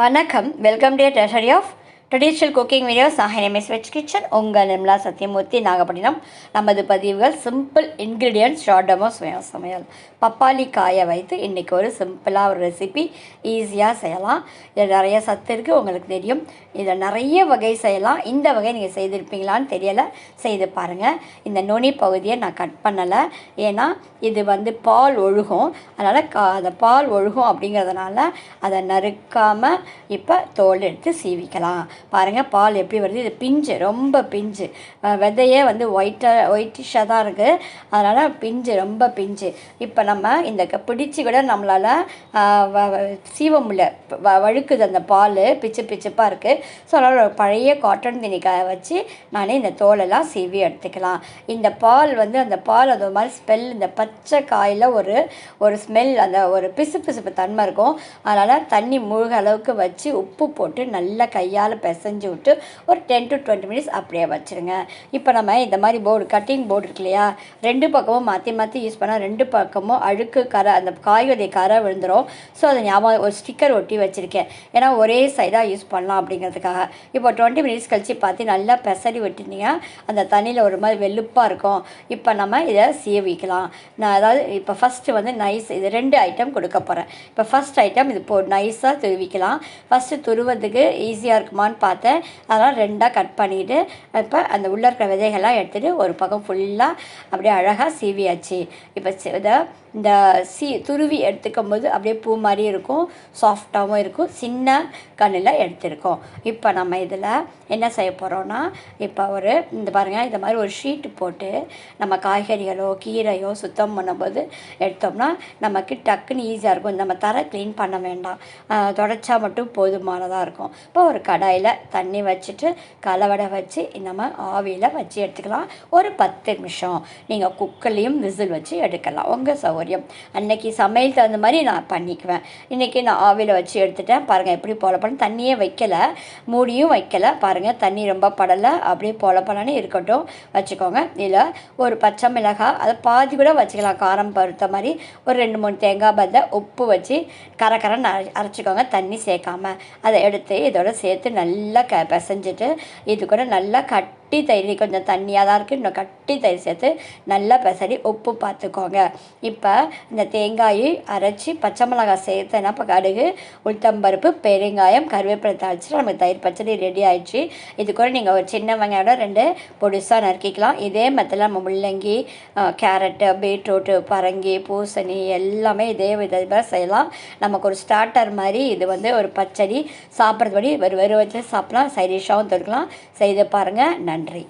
வணக்கம். Welcome to treasury of traditional cooking videos non veg kitchen உங்கள் நிர்மலா சத்யமூர்த்தி நாகப்பட்டினம். நமது பதிவுகள் சிம்பிள் இன்க்ரீடியன்ட்ஸ் ஷார்டமோ சுய சமையல். பப்பாளி காயை வைத்து இன்றைக்கி ஒரு சிம்பிளாக ஒரு ரெசிபி ஈஸியாக செய்யலாம். இதில் நிறைய சத்து இருக்குது உங்களுக்கு தெரியும். இதில் நிறைய வகை செய்யலாம். இந்த வகை நீங்கள் செய்திருப்பீங்களான்னு தெரியலை. செய்து பாருங்கள் இந்த நுனி பகுதியை நான் கட் பண்ணலை. ஏன்னா இது வந்து பால் ஒழுகும். அதனால் கா அந்த பால் ஒழுகும் அப்படிங்கிறதுனால அதை நறுக்காமல் இப்போ தோல் எடுத்து சீவிக்கலாம். பாருங்கள் பால் எப்படி வருது? இது பிஞ்சு ரொம்ப பிஞ்சு. விதையே வந்து ஒயிட்டாக ஒயிட்டிஷாக தான் இருக்குது அதனால் பிஞ்சு ரொம்ப பிஞ்சு. இப்போ நம்ம இந்த க- பிடிச்சு கூட நம்மளால் சீவ முடியல. வ- வழுக்குது அந்த பால் பிச்சு பிச்சுப்பாக இருக்குது ஸோ அதனால் ஒரு பழைய காட்டன் துணிக்காய வச்சு நானே இந்த தோலெல்லாம் சீவி எடுத்துக்கலாம். இந்த பால் வந்து அந்த பால் அது மாதிரி ஸ்மெல் இந்த பச்சை காயில் ஒரு ஒரு ஸ்மெல் அந்த ஒரு பிசு பிசுப்பு தன்மை இருக்கும். அதனால் தண்ணி முழுக அளவுக்கு வச்சு உப்பு போட்டு நல்லா கையால் பிசைஞ்சு விட்டு ஒரு டென் டு டுவெண்ட்டி மினிட்ஸ் அப்படியே வச்சுருங்க. இப்போ நம்ம இந்த மாதிரி போர்டு கட்டிங் போர்டு இருக்கு இல்லையா ரெண்டு பக்கமும் மாற்றி மாற்றி யூஸ் பண்ணால் ரெண்டு பக்கமும் அழுக்கு கரை அந்த காய்கறி கரை விழுந்துடும் ஸோ அதை ஞாபகம் ஒரு ஸ்டிக்கர் ஒட்டி வச்சுருக்கேன். ஏன்னா ஒரே சைடாக யூஸ் பண்ணலாம் அப்படிங்கிறதுக்காக. இப்போ டுவெண்ட்டி மினிட்ஸ் கழித்து பார்த்து நல்லா பெசரி வெட்டினீங்கன்னா அந்த தண்ணியில் ஒரு மாதிரி வெளுப்பாக இருக்கும். இப்போ நம்ம இதை சேவிக்கலாம் நான் அதாவது இப்போ ஃபஸ்ட்டு வந்து நைஸ் இது ரெண்டு ஐட்டம் கொடுக்க போகிறேன் இப்போ ஃபஸ்ட் ஐட்டம் இது போ நைஸாக துருவிக்கலாம். ஃபஸ்ட்டு துருவதுக்கு ஈஸியாக இருக்குமான்னு பார்த்தேன். அதெல்லாம் ரெண்டாக கட் பண்ணிவிட்டு இப்போ அந்த உள்ளே இருக்கிற விதைகள்லாம் எடுத்துகிட்டு ஒரு பக்கம் ஃபுல்லாக அப்படியே அழகாக சீவியாச்சு. இப்போ இதை இந்த சீ துருவி எடுத்துக்கும் போது அப்படியே பூ மாதிரி இருக்கும். சாஃப்டாகவும் இருக்கும். சின்ன கண்ணில் எடுத்திருக்கோம். இப்போ நம்ம இதில் என்ன செய்ய போகிறோன்னா இப்போ ஒரு இந்த பாருங்கள் இந்த மாதிரி ஒரு ஷீட்டு போட்டு நம்ம காய்கறிகளோ கீரையோ சுத்தம் பண்ணும்போது எடுத்தோம்னா நமக்கு டக்குன்னு ஈஸியாக இருக்கும். நம்ம தர க்ளீன் பண்ண வேண்டாம். தொடச்சா மட்டும் போதுமானதாக இருக்கும். இப்போ ஒரு கடாயில் தண்ணி வச்சுட்டு கலவடை வச்சு நம்ம ஆவியில் வச்சு எடுத்துக்கலாம். ஒரு பத்து நிமிஷம். நீங்கள் குக்கர்லேயும் விசில் வச்சு எடுக்கலாம். உங்கள் சௌகரியம். அன்னைக்கு சமையல் தகுந்த மாதிரி நான் பண்ணிக்குவேன். இன்றைக்கி நான் ஆவியில் வச்சு எடுத்துட்டேன். பாருங்கள் எப்படி போல பண்ண தண்ணியே வைக்கல. மூடியும் வைக்கல. பாருங்கள் தண்ணி ரொம்ப படலை. அப்படியே போல பலன்னு இருக்கட்டும். வச்சுக்கோங்க. இதில் ஒரு பச்சை மிளகாய் அதை பாதி கூட வச்சுக்கலாம். காரம் பருத்த மாதிரி ஒரு ரெண்டு மூணு தேங்காய் பதில் உப்பு வச்சு கரக்கரன்னு அரை அரைச்சிக்கோங்க. தண்ணி சேர்க்காம. அதை எடுத்து இதோட சேர்த்து நல்லா நல்லா க பிசைஞ்சிட்டு இது கூட நல்லா கட் கட்டி தயிர் கொஞ்சம் தண்ணியாக தான் இருக்குது இன்னும் கட்டி தயிர் சேர்த்து நல்லா பெசரி உப்பு பார்த்துக்கோங்க. இப்போ இந்த தேங்காயை அரைச்சி பச்சை மிளகாய் சேர்த்தேன்னா இப்போ கடுகு உளுத்தம்பருப்பு பெருங்காயம் கருவேப்பிலை தாளிச்சிட்டு நமக்கு தயிர் பச்சடி ரெடி ஆயிடுச்சு. இது கூட நீங்கள் ஒரு சின்ன வெங்காயோட ரெண்டு பொடிசாக நறுக்கிக்கலாம். இதே மத்தில் நம்ம முள்ளங்கி கேரட்டு பீட்ரூட்டு பரங்கி பூசணி எல்லாமே இதே விதமாக செய்யலாம். நமக்கு ஒரு ஸ்டார்டர் மாதிரி இது வந்து ஒரு பச்சடி சாப்பிட்றது படி வெறும் வெறும் வச்சு சாப்பிட்லாம். சைடிஷாகவும் தொடுக்கலாம் செய்து பாருங்கள் நன்றி. நன்றி